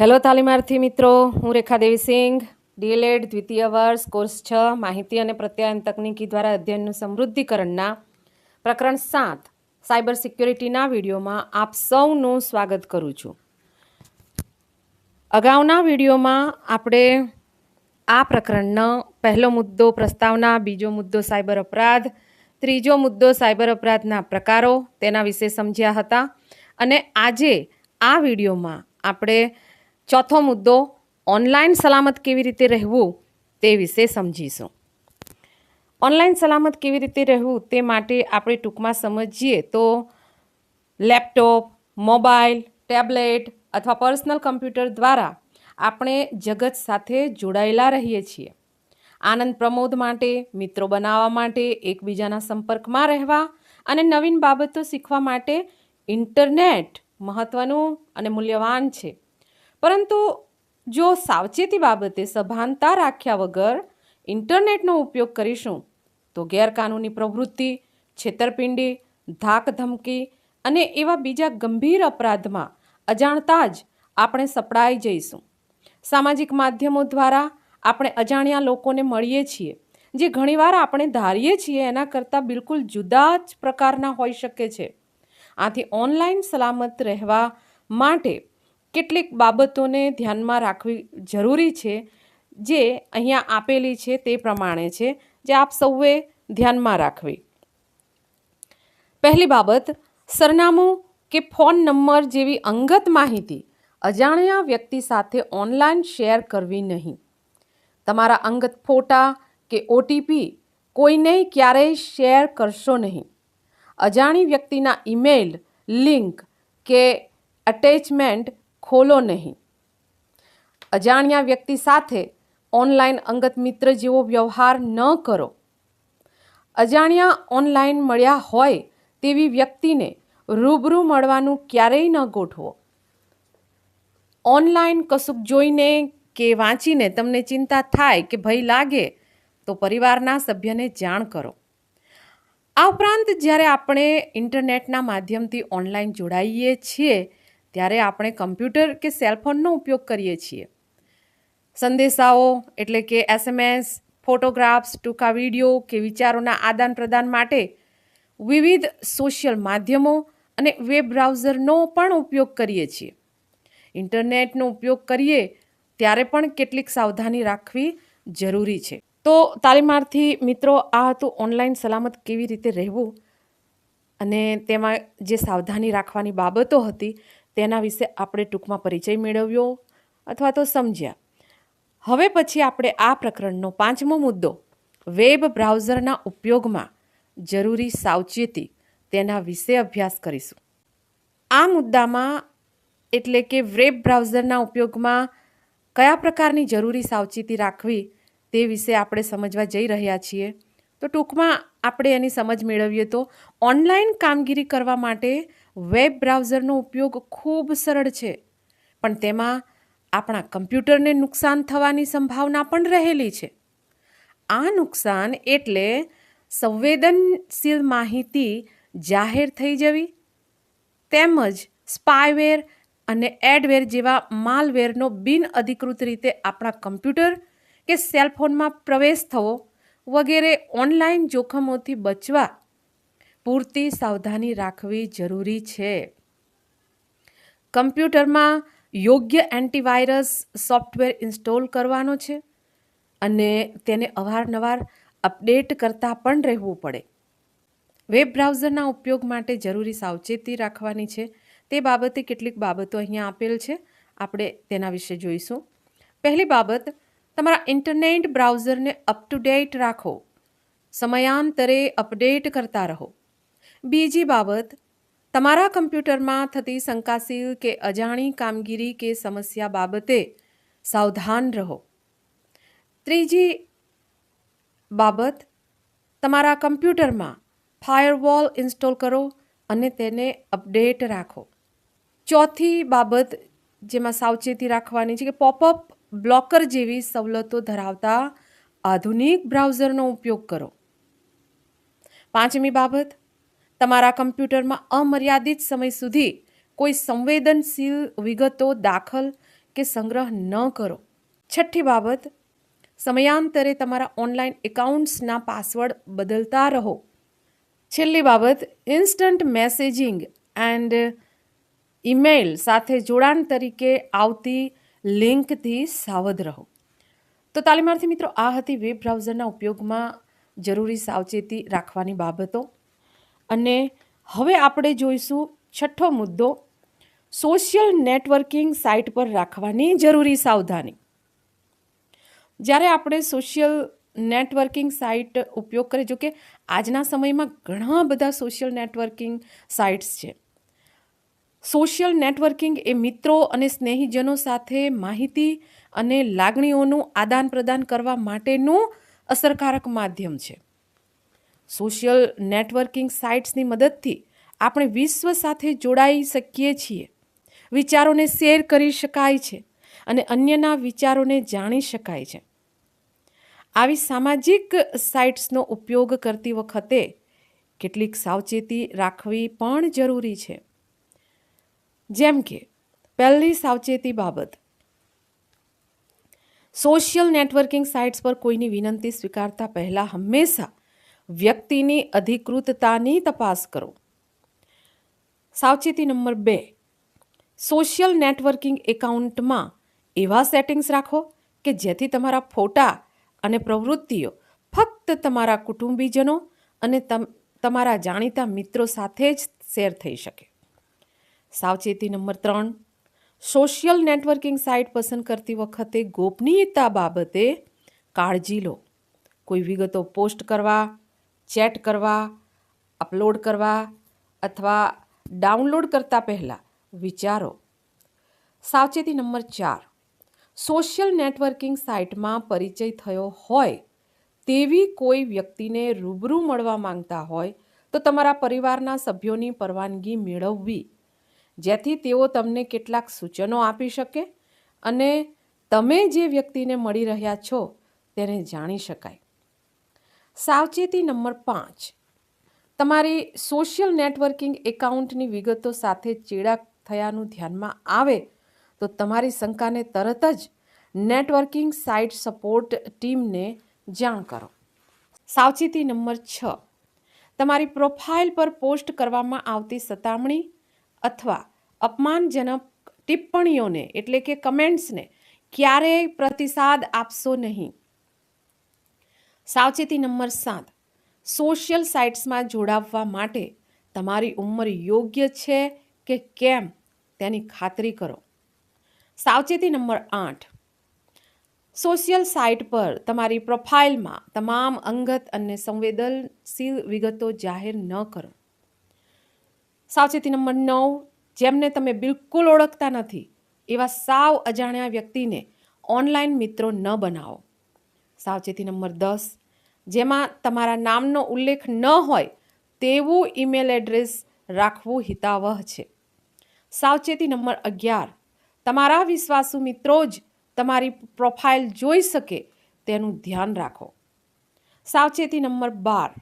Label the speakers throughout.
Speaker 1: Hello તાલીમાર્થી મિત્રો, હું રેખા દેવીસિંઘ DElEd, દ્વિતીય વર્ષ, કોર્સ છ, માહિતી અને પ્રત્યાયન તકનીકી દ્વારા અધ્યયનનું સમૃદ્ધિકરણના પ્રકરણ સાત, સાયબર સિક્યોરિટીના વિડીયોમાં આપ સૌનું સ્વાગત કરું છું. અગાઉના વિડીયોમાં આપણે આ પ્રકરણનો પહેલો મુદ્દો પ્રસ્તાવના, બીજો મુદ્દો સાયબર અપરાધ, ત્રીજો મુદ્દો સાયબર અપરાધના પ્રકારો, તેના વિશે સમજ્યા હતા. અને આજે આ વિડીયોમાં આપણે ચોથો મુદ્દો, ઓનલાઈન સલામત કેવી રીતે રહેવું તે વિશે સમજીશું. ઓનલાઈન સલામત કેવી રીતે રહેવું તે માટે આપણે ટૂંકમાં સમજીએ તો લેપટોપ, મોબાઈલ, ટેબ્લેટ અથવા પર્સનલ કમ્પ્યુટર દ્વારા આપણે જગત સાથે જોડાયેલા રહીએ છીએ. આનંદ પ્રમોદ માટે, મિત્રો બનાવવા માટે, એકબીજાના સંપર્કમાં રહેવા અને નવીન બાબતો શીખવા માટે ઇન્ટરનેટ મહત્ત્વનું અને મૂલ્યવાન છે. પરંતુ જો સાવચેતી બાબતે સભાનતા રાખ્યા વગર ઇન્ટરનેટનો ઉપયોગ કરીશું, તો ગેરકાનૂની પ્રવૃત્તિ, છેતરપિંડી, ધાક ધમકી અને એવા બીજા ગંભીર અપરાધમાં અજાણતા જ આપણે સપડાઈ જઈશું. સામાજિક માધ્યમો દ્વારા આપણે અજાણ્યા લોકોને મળીએ છીએ, જે ઘણીવાર આપણે ધારીએ છીએ એના કરતાં બિલકુલ જુદા જ પ્રકારના હોઈ શકે છે. આથી ઓનલાઈન સલામત રહેવા માટે કેટલીક બાબતોને ધ્યાનમાં રાખવી જરૂરી છે, જે અહીંયા આપેલી છે તે પ્રમાણે છે, જે આપ સૌએ ધ્યાનમાં રાખવી. પહેલી બાબત, સરનામું કે ફોન નંબર જેવી અંગત માહિતી અજાણ્યા વ્યક્તિ સાથે ઓનલાઈન શેર કરવી નહીં. તમારા અંગત ફોટા કે ઓટીપી કોઈને ક્યારેય શેર કરશો નહીં. અજાણી વ્યક્તિના ઈમેલ, લિંક કે અટેચમેન્ટ ખોલો નહીં. અજાણ્યા વ્યક્તિ સાથે ઓનલાઈન અંગત મિત્ર જેવો વ્યવહાર ન કરો. અજાણ્યા ઓનલાઈન મળ્યા હોય તેવી વ્યક્તિને રૂબરૂ મળવાનું ક્યારેય ન ગોઠવો. ઓનલાઈન કશુંક જોઈને કે વાંચીને તમને ચિંતા થાય કે ભય લાગે તો પરિવારના સભ્યને જાણ કરો. આ ઉપરાંત જ્યારે આપણે ઇન્ટરનેટના માધ્યમથી ઓનલાઈન જોડાઈએ છીએ ત્યારે આપણે કમ્પ્યુટર કે સેલફોનનો ઉપયોગ કરીએ છીએ. સંદેશાઓ એટલે કે એસએમએસ ફોટોગ્રાફ્સ ટૂંકા વીડિયો કે વિચારોના આદાન પ્રદાન માટે વિવિધ સોશિયલ માધ્યમો અને વેબ બ્રાઉઝરનો પણ ઉપયોગ કરીએ છીએ. ઇન્ટરનેટનો ઉપયોગ કરીએ ત્યારે પણ કેટલીક સાવધાની રાખવી જરૂરી છે. તો તાલીમાર્થી મિત્રો, આ હતું ઓનલાઈન સલામત કેવી રીતે રહેવું? અને તેમાં જે સાવધાની રાખવાની બાબતો હતી, તેના વિશે આપણે ટૂંકમાં પરિચય મેળવ્યો અથવા તો સમજ્યા. હવે પછી આપણે આ પ્રકરણનો પાંચમો મુદ્દો, વેબ બ્રાઉઝરના ઉપયોગમાં જરૂરી સાવચેતી તેના વિશે અભ્યાસ કરીશું. આ મુદ્દામાં એટલે કે વેબ બ્રાઉઝરના ઉપયોગમાં કયા પ્રકારની જરૂરી સાવચેતી રાખવી તે વિશે આપણે સમજવા જઈ રહ્યા છીએ. તો ટૂંકમાં આપણે એની સમજ મેળવીએ તો ઓનલાઈન કામગીરી કરવા માટે વેબ બ્રાઉઝરનો ઉપયોગ ખૂબ સરળ છે. પણ તેમાં આપણા કમ્પ્યુટરને નુકસાન થવાની સંભાવના પણ રહેલી છે. આ નુકસાન એટલે સંવેદનશીલ માહિતી જાહેર થઈ જવી, તેમજ સ્પાયવેર અને એડવેર જેવા માલવેરનો બિનઅધિકૃત રીતે આપણા કમ્પ્યુટર કે સેલફોનમાં પ્રવેશ થવો વગેરે ઓનલાઈન જોખમોથી બચવા પૂરતી સાવધાની રાખવી જરૂરી છે. કમ્પ્યુટરમાં યોગ્ય એન્ટીવાયરસ સોફ્ટવેર ઇન્સ્ટોલ કરવાનો છે અને તેને અવારનવાર અપડેટ કરતા પણ રહેવું પડે. વેબ બ્રાઉઝરના ઉપયોગ માટે જરૂરી સાવચેતી રાખવાની છે. તે બાબતે કેટલીક બાબતો અહીંયા આપેલ છે. આપણે તેના વિશે જોઈશું. પહેલી બાબત તમારા ઇન્ટરનેટ બ્રાઉઝરને અપ ટુ ડેટ રાખો. સમયાંતરે અપડેટ કરતા રહો. બીજી બાબત, તમારા કમ્પ્યુટરમાં થતી શંકાશીલ કે અજાણી કામગીરી કે સમસ્યા બાબતે સાવધાન રહો. ત્રીજી બાબત, તમારા કમ્પ્યુટરમાં ફાયરવોલ ઇન્સ્ટોલ કરો અને તેને અપડેટ રાખો. ચોથી બાબત જેમાં સાવચેતી રાખવાની છે કે પોપઅપ બ્લોકર જેવી સવલતો ધરાવતા આધુનિક બ્રાઉઝરનો ઉપયોગ કરો. પાંચમી બાબત, તમારા કમ્પ્યુટરમાં અમર્યાદિત સમય સુધી કોઈ સંવેદનશીલ વિગતો દાખલ કે સંગ્રહ ન કરો. છઠ્ઠી બાબત, સમયાંતરે તમારા ઓનલાઈન એકાઉન્ટ્સના પાસવર્ડ બદલતા રહો. છેલ્લી બાબત, ઇન્સ્ટન્ટ મેસેજિંગ એન્ડ ઈમેલ સાથે જોડાણ તરીકે આવતી લિંકથી સાવધ રહો. તો તાલીમાર્થી મિત્રો, આ હતી વેબ બ્રાઉઝરના ઉપયોગમાં જરૂરી સાવચેતી રાખવાની બાબતો. અને હવે આપણે જોઈશું છઠ્ઠો મુદ્દો, સોશિયલ નેટવર્કિંગ સાઇટ પર રાખવાની જરૂરી સાવધાની. જ્યારે આપણે સોશિયલ નેટવર્કિંગ સાઇટ ઉપયોગ કરીએ જો કે આજના સમયમાં ઘણા બધા સોશિયલ નેટવર્કિંગ સાઇટ્સ છે. સોશિયલ નેટવર્કિંગ એ મિત્રો અને સ્નેહીજનો સાથે માહિતી અને લાગણીઓનું આદાન પ્રદાન કરવા માટેનું અસરકારક માધ્યમ છે. સોશિયલ નેટવર્કિંગ સાઇટ્સની મદદથી આપણે વિશ્વ સાથે જોડાઈ શકીએ છીએ. વિચારોને શેર કરી શકાય છે અને અન્યના વિચારોને જાણી શકાય છે. આવી સામાજિક સાઇટ્સનો ઉપયોગ કરતી વખતે કેટલીક સાવચેતી રાખવી પણ જરૂરી છે. જેમ કે, પહેલી સાવચેતી બાબત. સોશિયલ નેટવર્કિંગ સાઇટ્સ પર કોઈની વિનંતી સ્વીકારતા પહેલાં હંમેશા વ્યક્તિની અધિકૃતતાની તપાસ કરો. સાવચેતી નંબર બે. સોશિયલ નેટવર્કિંગ એકાઉન્ટમાં એવા સેટિંગ્સ રાખો કે જેથી તમારા ફોટા અને પ્રવૃત્તિઓ ફક્ત તમારા કુટુંબીજનો અને તમ, તમારા જાણીતા મિત્રો સાથે જ શેર થઈ શકે. સાવચેતી નંબર ત્રણ. સોશિયલ નેટવર્કિંગ સાઇટ પસંદ કરતી વખતે ગોપનીયતા બાબતે કાળજી લો. કોઈ વિગતો પોસ્ટ કરવા, ચેટ કરવા, અપલોડ કરવા અથવા ડાઉનલોડ કરતા પહેલાં વિચારો. સાવચેતી નંબર ચાર. સોશિયલ નેટવર્કિંગ સાઇટમાં પરિચય થયો હોય તેવી કોઈ વ્યક્તિને રૂબરૂ મળવા માંગતા હોય તો તમારા પરિવારના સભ્યોની પરવાનગી મેળવવી જેથી તેઓ તમને કેટલાક સૂચનો આપી શકે અને તમે જે વ્યક્તિને મળી રહ્યા છો તેને જાણી શકાય. સાવચેતી નંબર પાંચ. તમારી સોશિયલ નેટવર્કિંગ એકાઉન્ટની વિગતો સાથે ચેડા થયાનું ધ્યાનમાં આવે તો તમારી શંકાને તરત જ નેટવર્કિંગ સાઇટ સપોર્ટ ટીમને જાણ કરો. સાવચેતી નંબર છ. તમારી પ્રોફાઇલ પર પોસ્ટ કરવામાં આવતી સતામણી અથવા અપમાનજનક ટિપ્પણીઓને, એટલે કે કમેન્ટ્સને, ક્યારેય પ્રતિસાદ આપશો નહીં. સાવચેતી નંબર સાત. સોશિયલ સાઇટ્સમાં જોડાવવા માટે તમારી ઉંમર યોગ્ય છે કે કેમ તેની ખાતરી કરો. સાવચેતી નંબર આઠ. સોશિયલ સાઇટ પર તમારી પ્રોફાઇલમાં તમામ અંગત અને સંવેદનશીલ વિગતો જાહેર ન કરો. સાવચેતી નંબર નવ, જેમને તમે બિલકુલ ઓળખતા નથી, એવા સાવ અજાણ્યા વ્યક્તિને ઓનલાઈન મિત્રો ન બનાવો. સાવચેતી નંબર દસ, જેમાં તમારા નામનો ઉલ્લેખ ન હોય તેવું ઈમેલ એડ્રેસ રાખવું હિતાવહ છે. સાવચેતી નંબર અગિયાર, તમારા વિશ્વાસુ મિત્રો જ તમારી પ્રોફાઇલ જોઈ શકે તેનું ધ્યાન રાખો. સાવચેતી નંબર બાર,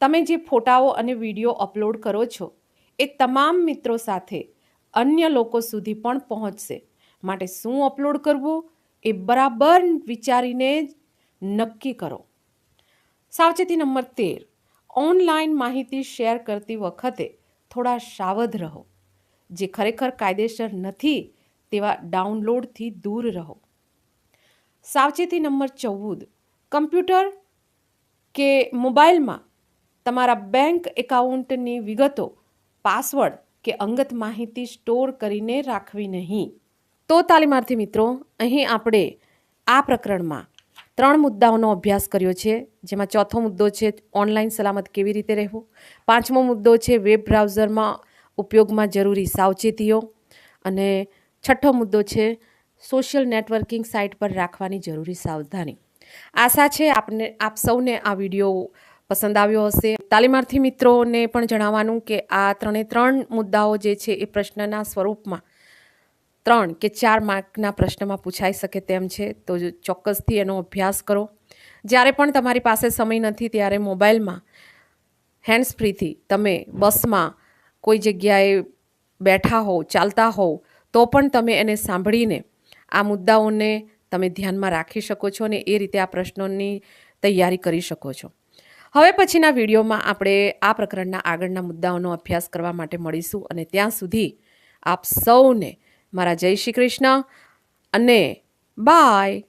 Speaker 1: તમે જે ફોટાઓ અને વીડિયો અપલોડ કરો છો એ તમામ મિત્રો સાથે અન્ય લોકો સુધી પણ પહોંચશે. માટે શું અપલોડ કરવું એ બરાબર વિચારીને જ નક્કી કરો. સાવચેતી નંબર તેર. ઓનલાઈન માહિતી શેર કરતી વખતે થોડા સાવધ રહો. જે ખરેખર કાયદેસર નથી તેવા ડાઉનલોડથી દૂર રહો. સાવચેતી નંબર ચૌદ. કમ્પ્યુટર કે મોબાઈલમાં તમારા બેંક એકાઉન્ટની વિગતો પાસવર્ડ કે અંગત માહિતી સ્ટોર કરીને રાખવી નહીં. તો તાલીમાર્થી મિત્રો, અહીં આપણે આ પ્રકરણમાં ત્રણ મુદ્દાઓનો અભ્યાસ કર્યો છે, જેમાં ચોથો મુદ્દો છે ઓનલાઈન સલામત કેવી રીતે રહેવું? પાંચમો મુદ્દો છે વેબ બ્રાઉઝરમાં ઉપયોગમાં જરૂરી સાવચેતીઓ. અને છઠ્ઠો મુદ્દો છે સોશિયલ નેટવર્કિંગ સાઇટ પર રાખવાની જરૂરી સાવધાની. આશા છે આપને, આપ સૌને આ વીડિયો પસંદ આવ્યો હશે. તાલીમાર્થી મિત્રોને પણ જણાવવાનું કે આ ત્રણે ત્રણ મુદ્દાઓ જે છે એ પ્રશ્નના સ્વરૂપમાં ત્રણ કે ચાર માર્કના પ્રશ્નમાં પૂછાઈ શકે તેમ છે. તો ચોક્કસથી એનો અભ્યાસ કરો. જ્યારે પણ તમારી પાસે સમય નથી ત્યારે મોબાઈલમાં હેન્ડ્સ ફ્રીથી તમે બસમાં કોઈ જગ્યાએ બેઠા હોવ, ચાલતા હોવ, તો પણ તમે એને સાંભળીને આ મુદ્દાઓને તમે ધ્યાનમાં રાખી શકો છો અને એ રીતે આ પ્રશ્નોની તૈયારી કરી શકો છો. હવે પછીના વિડીયોમાં આપણે આ પ્રકરણના આગળના મુદ્દાઓનો અભ્યાસ કરવા માટે મળીશું અને ત્યાં સુધી આપ સૌને મારા જય શ્રી કૃષ્ણ અને બાય.